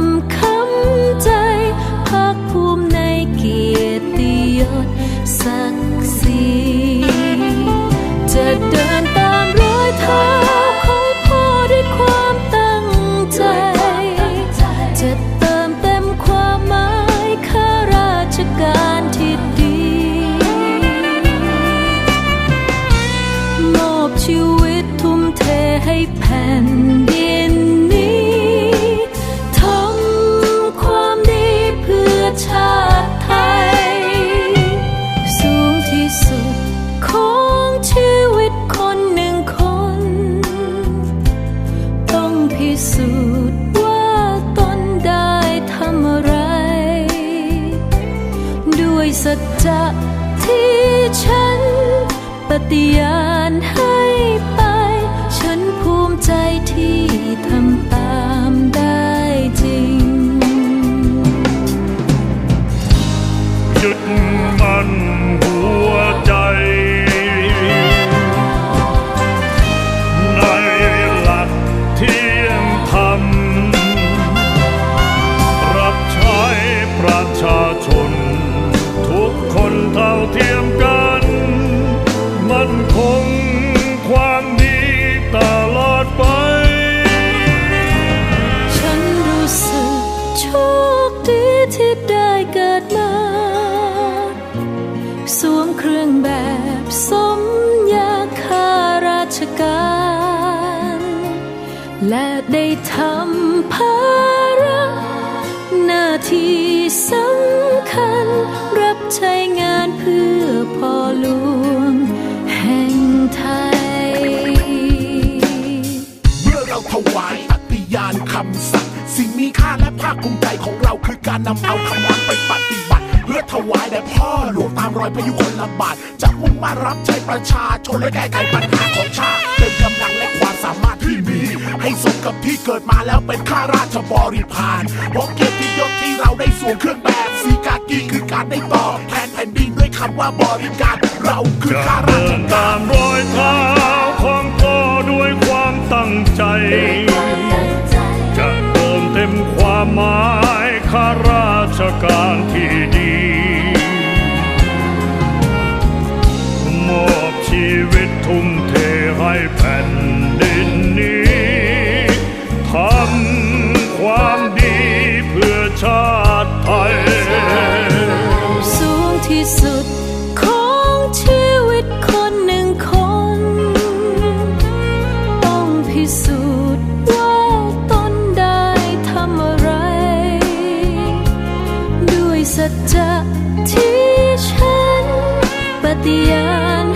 ำคำใจภาคภูมิในเกียรติยศศักดิ์ศรี จะที่ฉันปฏิญาณ ที่ได้เกิดมาสวมเครื่องแบบสมยาคาราชการ และได้ทำภาระหน้าที่สำคัญ รับใช้งานเพื่อพ่อหลวงแห่งไทย เมื่อเราถวายปฏิญาณคำสั่งสิ่งมีค่าและภาคภูมิใจของเรา นำเอาคำนั้นไปปฏิบัติ เพื่อถวายแด่พ่อหลวงตามรอยพยุคนละบาทจะมุ่งมารับใช้ประชาชนและแก้ไขปัญหาของชาติเต็มกำลังและความสามารถที่มี ให้สมกับที่เกิดมาแล้วเป็นข้าราชบริพารเพราะเกียรติยศที่เราได้สวมเครื่องแบบสีกากีคือการได้ตอบแทนแผ่นดินด้วยคำว่าบริการ เราคือข้าราชกาตารมรอยทา ทำความดีเพื่อชาติไทย สูงที่สุดของชีวิตคนหนึ่งคน ต้องพิสูจน์ว่าตนได้ทำอะไร ด้วยสัจจะที่ฉันปฏิญาณ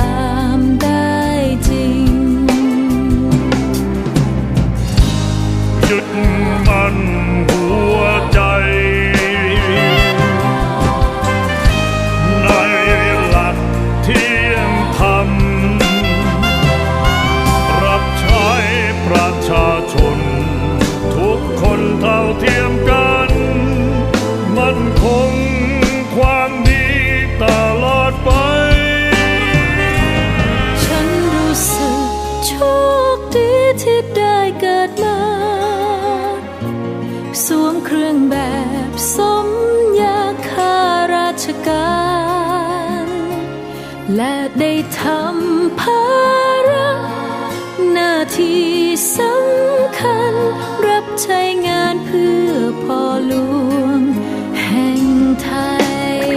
และได้ทำภาระหน้าที่สำคัญ รับใช้งานเพื่อพ่อหลวงแห่งไทย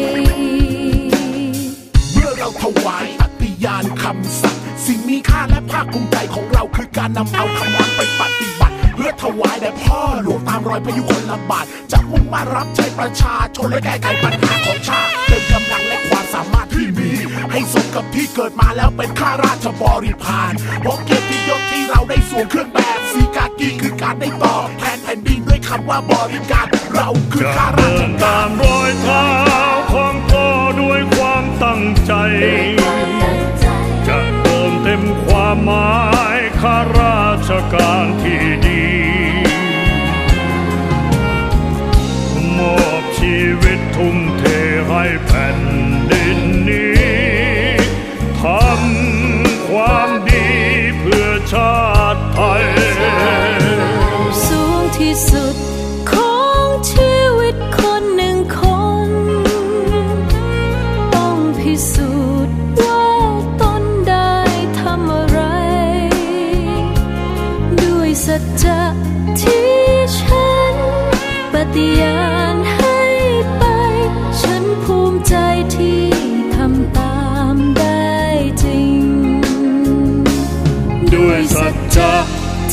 เมื่อเราถวายปฏิญาณคำสัตย์สิ่งมีค่าและภาคภูมิใจของเราคือการนำเอาคำนั้นไปปฏิบัติ เพื่อถวายแด่พ่อหลวงตามรอยพยุคลบาทจะมุ่งมารับใช้ประชาชนและแก้ไขปัญหาของชาติ สามารถที่มี ให้สมกับที่เกิดมาแล้วเป็นข้าราชบริพารเพราะเกียรติยศที่เราได้สวมเครื่องแบบสีกากีคือการได้ตอบแทนแผ่นดินด้วยคำว่าบริการเราคือข้าราชกาตารมรอยเท้าของพ่อด้วยความตั้งใจ จะเติมเต็มความหมายข้าราชการที่ดีมอบชีวิตทุ่มเทให้แผ่น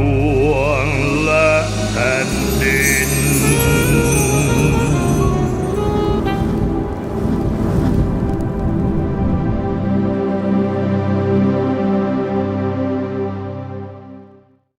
ง